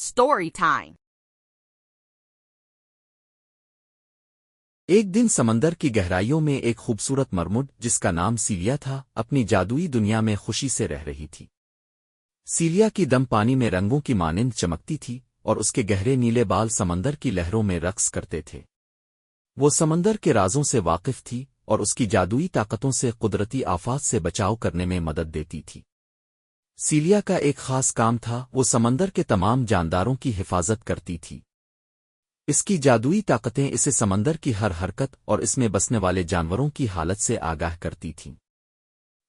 Story time एक दिन समंदर की गहराइयों में एक खूबसूरत मरमुड जिसका नाम सीलिया था, अपनी जादुई दुनिया में खुशी से रह रही थी। सीलिया की दम पानी में रंगों की मानिंद चमकती थी, और उसके गहरे नीले बाल समंदर की लहरों में रक्स करते थे। वो समंदर के राजों से वाकिफ थी, और उसकी जादुई ताकतों से कुदरती आफात से बचाव करने में मदद देती थी। सीलिया का एक खास काम था, वो समंदर के तमाम जानदारों की हिफाजत करती थी। इसकी जादुई ताकतें इसे समंदर की हर हरकत और इसमें बसने वाले जानवरों की हालत से आगाह करती थीं।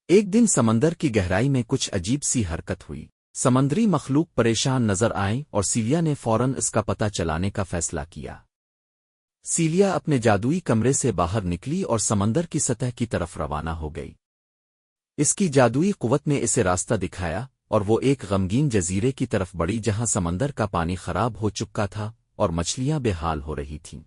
एक दिन समंदर की गहराई में कुछ अजीब सी हरकत हुई। समंदरी मखलूक परेशान नज़र आए और सीलिया ने फ़ौरन इसका पता चलाने का फैसला किया। सीलिया अपने जादुई कमरे से बाहर निकली और समंदर की सतह की तरफ़ रवाना हो गई। इसकी जादुई कुवत ने इसे रास्ता दिखाया, और वो एक गमगीन जजीरे की तरफ़ बढ़ी जहाँ समंदर का पानी खराब हो चुका था और मछलियाँ बेहाल हो रही थीं।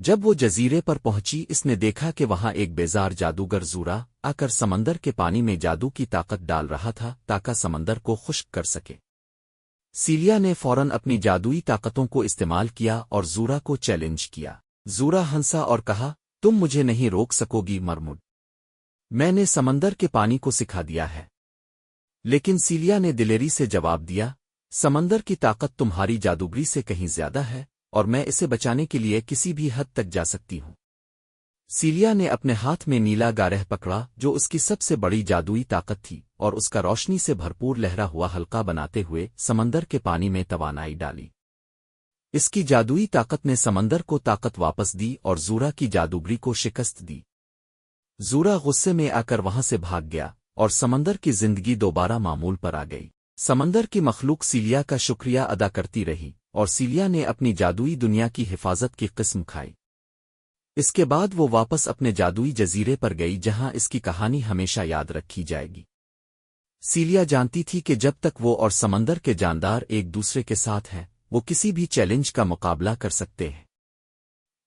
जब वो जजीरे पर पहुँची, इसने देखा कि वहाँ एक बेजार जादूगर जूरा आकर समंदर के पानी में जादू की ताकत डाल रहा था ताकि समंदर को खुश्क कर सके। सीलिया ने फ़ौरन अपनी जादुई ताकतों को इस्तेमाल किया और जूरा को चैलेंज किया। जूरा हंसा और कहा, तुम मुझे नहीं रोक सकोगी मरमुड मैंने समंदर के पानी को सिखा दिया है। लेकिन सीलिया ने दिलेरी से जवाब दिया, समंदर की ताकत तुम्हारी जादूगरी से कहीं ज़्यादा है, और मैं इसे बचाने के लिए किसी भी हद तक जा सकती हूँ। सीलिया ने अपने हाथ में नीला गारह पकड़ा, जो उसकी सबसे बड़ी जादुई ताकत थी, और उसका रोशनी से भरपूर लहरा हुआ हल्का बनाते हुए समंदर के पानी में तवानाई डाली। इसकी जादुई ताकत ने समंदर को ताकत वापस दी और जूरा की जादूगरी को शिकस्त दी। जूरा गुस्से में आकर वहाँ से भाग गया और समंदर की ज़िंदगी दोबारा मामूल पर आ गई। समंदर की मखलूक सीलिया का शुक्रिया अदा करती रही और सीलिया ने अपनी जादुई दुनिया की हिफाजत की किस्म खाई। इसके बाद वो वापस अपने जादुई जजीरे पर गई जहाँ इसकी कहानी हमेशा याद रखी जाएगी। सीलिया जानती थी कि जब तक वो और समंदर के जानदार एक दूसरे के साथ हैं, वो किसी भी चैलेंज का मुकाबला कर सकते हैं।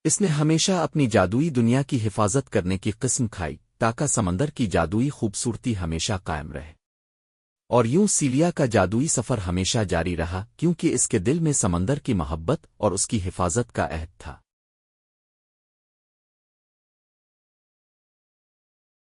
इसने हमेशा अपनी जादुई दुनिया की हिफाजत करने की किस्म खाई, ताका समंदर की जादुई खूबसूरती हमेशा कायम रहे। और यूँ सीलिया का जादुई सफ़र हमेशा जारी रहा, क्योंकि इसके दिल में समंदर की मोहब्बत और उसकी हिफाजत का अहद था।